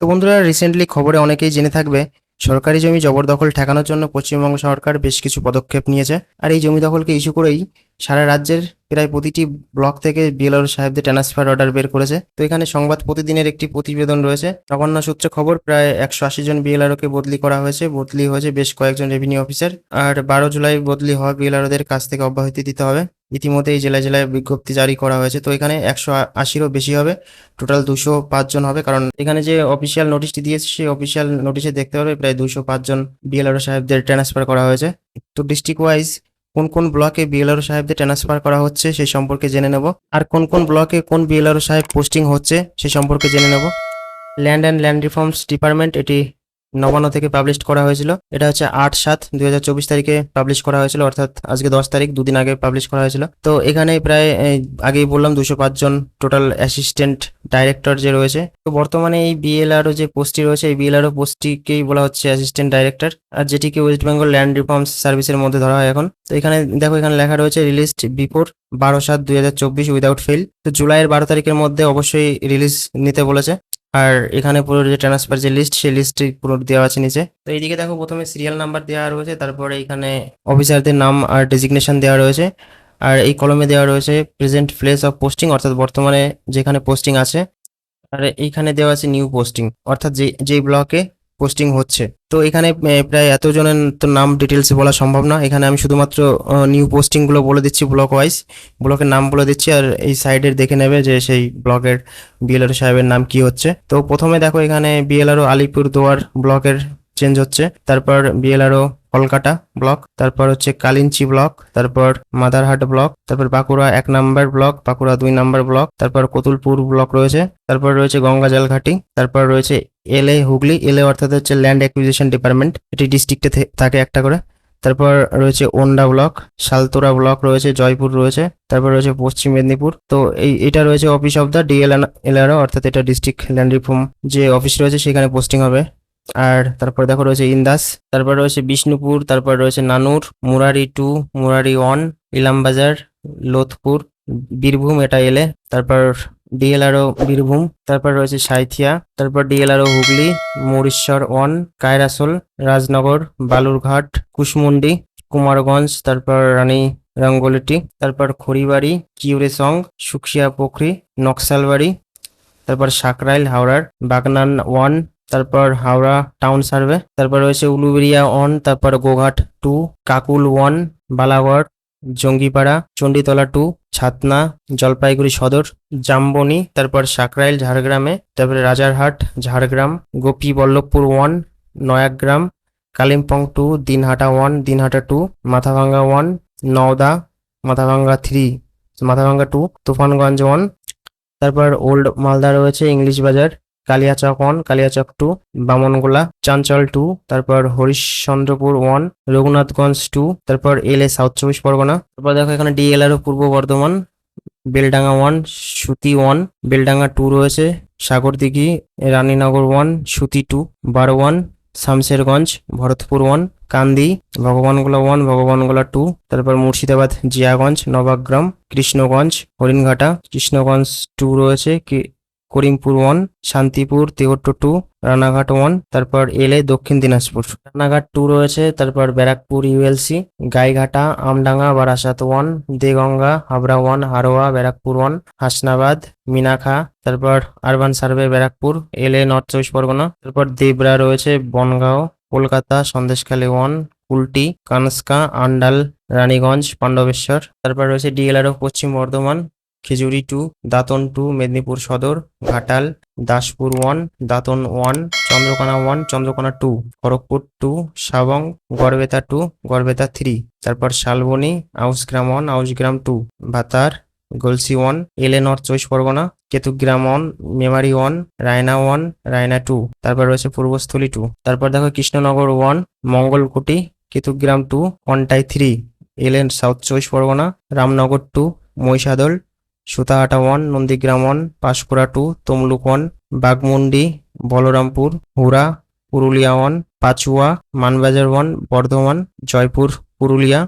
তো বন্ধুরা রিসেন্টলি খবরে অনেকেই জেনে থাকবে, সরকারি জমি জবরদখল ঠেকানোর জন্য পশ্চিমবঙ্গ সরকার বেশ কিছু পদক্ষেপ নিয়েছে। আর এই জমি দখলকে ইস্যু করেই সারা রাজ্যের প্রায় প্রতিটি ব্লক থেকে বিএলআর সাহেবদের ট্রান্সফার অর্ডার বের করেছে। তো এখানে সংবাদ প্রতিদিনের একটি প্রতিবেদন রয়েছে। নবান্ন সূত্রে খবর, প্রায় একশো আশি জন বিএলআরওকে বদলি করা হয়েছে। বদলি হয়েছে বেশ কয়েকজন রেভিনিউ অফিসার আর বারো জুলাই বদলি হওয়া বিএলআরওদের কাছ থেকে অব্যাহতি দিতে হবে। ইতিমধ্যে এই জেলায় জেলায় বিজ্ঞপ্তি জারি করা হয়েছে। তো এখানে একশো আশিরও বেশি হবে। টোটাল দুশো পাঁচজন হবে। কারণ এখানে যে অফিসিয়াল নোটিশটি দিয়েছে, সেই অফিসিয়াল নোটিশে দেখতে পারবে প্রায় দুশো পাঁচজন বিএলআরও সাহেবদের ট্রান্সফার করা হয়েছে। তো ডিস্ট্রিক্ট ওয়াইজ কোন কোন ব্লকে বিএলআরও সাহেবদের ট্রান্সফার করা হচ্ছে, সেই সম্পর্কে জেনে নেব। আর কোন কোন ব্লকে কোন বিএলআরও সাহেব পোস্টিং হচ্ছে, সেই সম্পর্কে জেনে নেব। Land and land reforms department এটি নবান্ন থেকে পাবলিশ করা হয়েছিল। এটা হচ্ছে আট সাত দুই তারিখে পাবলিশ করা হয়েছিল, অর্থাৎ আজকে দশ তারিখ, দুদিন আগে পাবলিশ করা হয়েছিল। তো এখানে প্রায় আগেই বললাম দুশো পাঁচজন টোটাল অ্যাসিস্ট্যান্ট ডাইরেক্টর যে রয়েছে। তো বর্তমানে এই বিএলআরও যে পোস্টটি রয়েছে, এই বিএলআরও পোস্টটিকেই বলা হচ্ছে অ্যাসিস্ট্যান্ট ডাইরেক্টর আর যেটিকে ওয়েস্ট বেঙ্গল ল্যান্ড রিফর্মস সার্ভিসের মধ্যে ধরা হয় এখন। তো এখানে, দেখো এখানে লেখা রয়েছে রিলিজড বিফোর বারো সাত দুই হাজার চব্বিশ উইদাউট ফেল তো জুলাইয়ের বারো তারিখের মধ্যে অবশ্যই রিলিজ নিতে বলেছে। আর এখানে পুরো যে ট্রান্সফার যে লিস্ট সেই লিস্ট পুরো দেওয়া আছে নিচে। তো এইদিকে দেখো প্রথমে সিরিয়াল নাম্বার দেওয়া রয়েছে, তারপরে এখানে অফিসারদের নাম আর ডেজিগনেশন দেওয়া রয়েছে। আর এই কলমে দেওয়া রয়েছে প্রেজেন্ট প্লেস অফ পোস্টিং অর্থাৎ বর্তমানে যেখানে পোস্টিং আছে। আর এইখানে দেওয়া আছে নিউ পোস্টিং অর্থাৎ যে যেই ব্লকে পোস্টিং হচ্ছে। তো এখানে প্রায় এতজনের তো নাম ডিটেলসে বলা সম্ভব না। এখানে আমি শুধুমাত্র নিউ পোস্টিংগুলো বলে দিচ্ছি ব্লক ওয়াইজ ব্লকের নাম বলে দিচ্ছি আর এই সাইডের দেখে নেবে যে সেই ব্লকের বিএলআর সাহেবের নাম কি হচ্ছে। তো প্রথমে দেখো এখানে বিএলআরও আলিপুরদুয়ার ব্লকের চেঞ্জ হচ্ছে। তারপর বিএলআরও কলকাতা ব্লক, তারপর হচ্ছে কালিঞ্চি ব্লক, তারপর মাদারহাট ব্লক, তারপর বাঁকুড়া এক নাম্বার ব্লক, বাঁকুড়া দুই নাম্বার ব্লক, তারপর কতুলপুর ব্লক রয়েছে, তারপর রয়েছে গঙ্গাজল ঘাটি তারপর রয়েছে এলএ হুগলি, এলএ অর্থাৎ হচ্ছে ল্যান্ড অ্যাকুইজিশন ডিপার্টমেন্ট এটি ডিস্ট্রিক্টে থাকে একটা করে, তারপর রয়েছে ওন্ডা ব্লক সালতোরা ব্লক রয়েছে, জয়পুর রয়েছে, তারপর রয়েছে পশ্চিম মেদিনীপুর, তো এই, এটা রয়েছে office of the DL LRO অর্থাৎ এটা ডিস্ট্রিক্ট ল্যান্ড রিফর্ম যে অফিস রয়েছে, সেখানে পোস্টিং হবে। আর তারপর দেখো রয়েছে ইন্দাস, তারপর রয়েছে বিষ্ণুপুর, তারপর রয়েছে নানুর, মুরারি টু, মুরারি ওয়ান, ইলামবাজার, লোধপুর, বীরভূম এটা এলে, তারপর ডিএলআরও বীরভূম, তারপর রয়েছে সাঁইথিয়া, তারপর ডিএলআরও হুগলি মরিশ্বর ওয়ান, কায়রাসোল, রাজনগর, বালুরঘাট, কুশমুন্ডি, কুমারগঞ্জ, তারপর রানী রঙ্গলিটি, তারপর খড়িবাড়ি, কিউরেসং সুকসিয়া পুখরি, নকশালবাড়ি, তারপর সাকরাইল হাওড়ার, বাগনান ওয়ান তারপর হাওড়া টাউন সার্ভে তারপর রয়েছে উলুবেরিয়া ওয়ান তারপর Goghat two Kakul one Balagarh Jangipara, Chanditala two Chhatna, Jalpaiguri Sadar, Jamboni, তারপর সাকরাইল, ঝাড়গ্রামে, তারপরে Rajarhat, Jhargram Gopi Ballavpur one Nayagram, Kalimpong two Dinhata one Dinhata two Mathabhanga one Nowda, Mathabhanga three Mathabhanga two Tufanganj one তারপর old Malda রয়েছে, English Bazar Kaliachak one Kaliachak two Bamangola Chanchal two তারপর Harishchandrapur one Raghunathganj two তারপর এল এ south চব্বিশ পরগনা। তারপর দেখো এখানে DLRO Purba Bardhaman, Beldanga one Suti one Beldanga two রয়েছে, Sagardighi, Raninagar one Suti two Barwan Samserganj, Bharatpur one Kandi, Bhagabangola one Bhagabangola two তারপর Murshidabad, Jiaganj, Nabagram, Krishnaganj, Haringhata, Krishnaganj two রয়েছে Karimpur one, Shantipur, Tehatta two, Ranaghat one, তারপর এলে Dakshin Dinajpur. Ranaghat two রয়েছে, তারপর Barrackpore ULC, Gaighata, Amdanga, Barasat one, Deganga, Habra one, Haroa, Barrackpore one, Hasnabad, Minakhan, তারপর urban survey, Barrackpore এলে north চব্বিশ পরগনা, তারপর দেবরা রয়েছে, বনগাঁও, কলকাতা, সন্দেশখালী ওয়ান কুলটি কানস্কা, আন্ডাল, রানীগঞ্জ, পাণ্ডবেশ্বর, তারপর রয়েছে, DLRO, Paschim Bardhaman Khejuri two, Dantan two, Medinipur Sadar, Ghatal, Daspur one, Dantan one, Chandrakona one, Chandrakona two, Kharagpur two, Sabang, Garbeta two, Garbeta three, তারপর Salboni, Ausgram one, Ausgram two, Bhatar, Galsi one এলে north চব্বিশ Pargana, Ketugram one, Memari one, Raina one, Raina two, তারপর রয়েছে Purbasthali two, তারপর দেখো Krishnanagar one, Mangalkot, Ketugram two Contai three, এলেন south চব্বিশ Pargana, Ramnagar two, Mahishadal Sutahata one Nandigram one Panskura two Tamluk one Bagmundi, Balarampur Hura Purulia one Pachua, Manbazar one Bardhaman, Joypur, Purulia,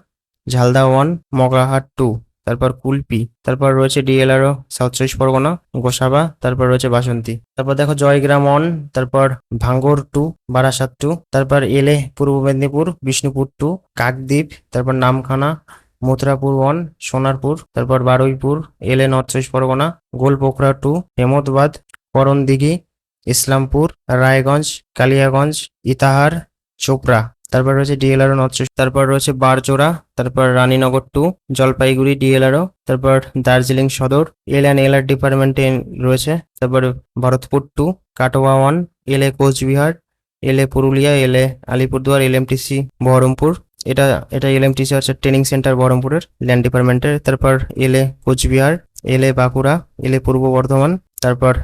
Jhalda one Magrahat two তারপর কুলপি, তারপর রয়েছে DLRO south চব্বিশ পরগনা, গোসাবা, তারপর রয়েছে বাসন্তী। তারপর দেখো জয়গ্রাম ওয়ান তারপর ভাঙ্গর টু বারাসাত টু তারপর এলে পূর্ব মেদিনীপুর, বিষ্ণুপুর টু কাকদ্বীপ, তারপর নামখানা মথুরাপুর ওয়ান সোনারপুর, তারপর বারুইপুর, এলে নর্থ চব্বিশ পরগনা, গোলপোখরা টু হেমতবাদ করণদিঘি, ইসলামপুর, রায়গঞ্জ, কালিয়াগঞ্জ, ইতাহার, চোপড়া। তারপর রয়েছে ডিএলআরও নর্থ চব্বিশ তারপর রয়েছে বারজোড়া, তারপর রানীনগর টু জলপাইগুড়ি ডিএলআরও তারপর দার্জিলিং সদর, এল অ্যান্ড এলআর ডিপার্টমেন্টে রয়েছে, তারপর ভরতপুর টু কাটোয়া ওয়ান এলে কোচবিহার, এলে পুরুলিয়া, এলে Alipurduar, L M LMTC Baharampur. এটা এটা এলএমটিসি হচ্ছে ট্রেনিং সেন্টার বহরমপুরের ল্যান্ড ডিপার্টমেন্টের। তারপর এলে কোচবিহার, এলে বাঁকুড়া, এলে পূর্ব বর্ধমান, তারপর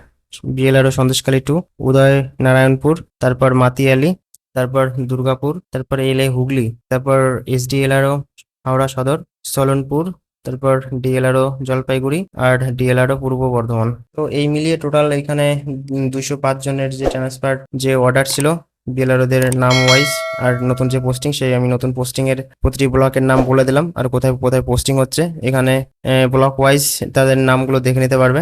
বিএলআরও সন্দেশখালী টু উদয় নারায়ণপুর তারপর মাতিয়ালি, তারপর দুর্গাপুর, তারপর এলে হুগলি, তারপর এসডিএলআরও হাওড়া সদর, সলনপুর, তারপর ডিএলআরও জলপাইগুড়ি আর ডিএলআরও পূর্ব বর্ধমান। তো এই মিলিয়ে টোটাল এখানে দুশো পাঁচ জনের যে ট্রান্সফার যে অর্ডার ছিল বিএলআরওদের নাম ওয়াইজ আর নতুন যে পোস্টিং সেই আমি নতুন পোস্টিং এর প্রতিটি ব্লকের নাম বলে দিলাম আর কোথায় কোথায় পোস্টিং হচ্ছে। এখানে ব্লক ওয়াইজ তাদের নামগুলো দেখে নিতে পারবে।